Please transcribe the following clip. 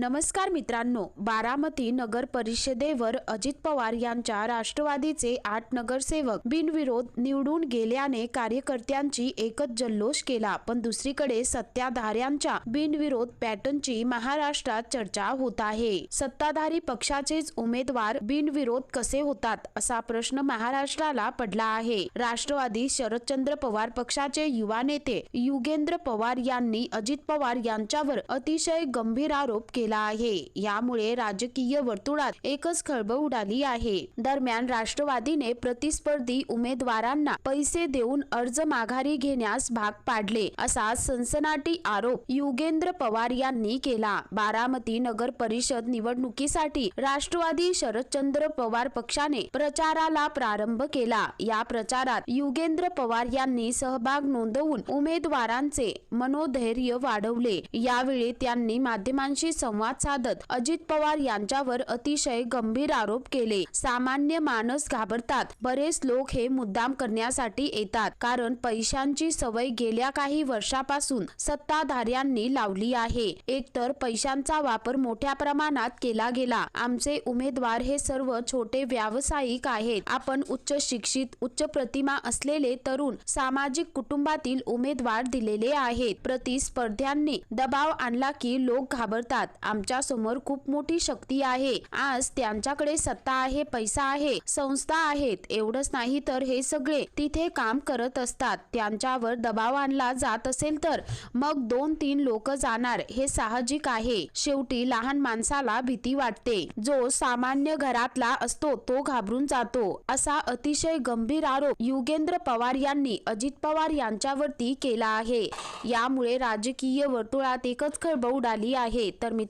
नमस्कार मित्रांनो बारामती नगर परिषदेवर अजित पवार यांच्या राष्ट्रवादीचे आठ नगरसेवक बिनविरोध निवडून गेल्याने कार्यकर्त्यांची एकच जल्लोष केला पण दुसरीकडे सत्ताधाऱ्यांच्या बिनविरोध पॅटर्नची महाराष्ट्रात चर्चा होत आहे. सत्ताधारी पक्षाचेच उमेदवार बिनविरोध कसे होतात असा प्रश्न महाराष्ट्राला पडला आहे. राष्ट्रवादी शरदचंद्र पवार पक्षाचे युवा नेते युगेंद्र पवार यांनी अजित पवार यांच्यावर अतिशय गंभीर आरोप केला आहे. यामुळे राजकीय वर्तुळात एकच खळबळ उडाली आहे. दरम्यान राष्ट्रवादीने प्रतिस्पर्धी उमेदवारांना पैसे देऊन अर्ज माघारी घेण्यास भाग पाडले असा सनसनाटी आरोप युगेंद्र पवार यांनी केला. बारामती नगर परिषद निवडणुकीसाठी राष्ट्रवादी शरदचंद्र पवार पक्षाने प्रचाराला प्रारंभ केला. या प्रचारात युगेंद्र पवार यांनी सहभाग नोंदवून उमेदवारांचे मनोधैर्य वाढवले. यावेळी त्यांनी माध्यमांशी संवाद साधत अजित पवार यांच्यावर अतिशय गंभीर आरोप केले. सामान्य माणस घाबरतात. बरेच लोक हे मुद्दाम करण्यासाठी येतात. कारण पैशांची सवय गेल्या काही वर्षापासून सत्ताधाऱ्यांनी लावली आहे. एकतर पैशांचा वापर मोठ्या प्रमाणात केला गेला. आमचे उमेदवार हे सर्व छोटे व्यावसायिक आहेत. आपण उच्च शिक्षित उच्च प्रतिमा असलेले तरुण सामाजिक कुटुंबातील उमेदवार दिलेले आहेत. प्रतिस्पर्ध्यांनी दबाव आणला की लोक घाबरतात. आमच्यासमोर खूप मोठी शक्ती आहे. आज त्यांच्याकडे सत्ता आहे पैसा आहे संस्था आहेत. एवढंच नाही तर हे सगळे तिथे काम करत असतात. त्यांच्यावर दबाव आणला जात असेल तर मग दोन तीन लोक जाणार हे साहजिक आहे. शेवटी लहान माणसाला भीती वाटते. जो सामान्य घरातला असतो तो घाबरून जातो. असा अतिशय गंभीर आरोप युगेंद्र पवार यांनी अजित पवार यांच्यावरती केला आहे. यामुळे राजकीय वर्तुळात एकच खळबळ उडाली आहे. तर मित्र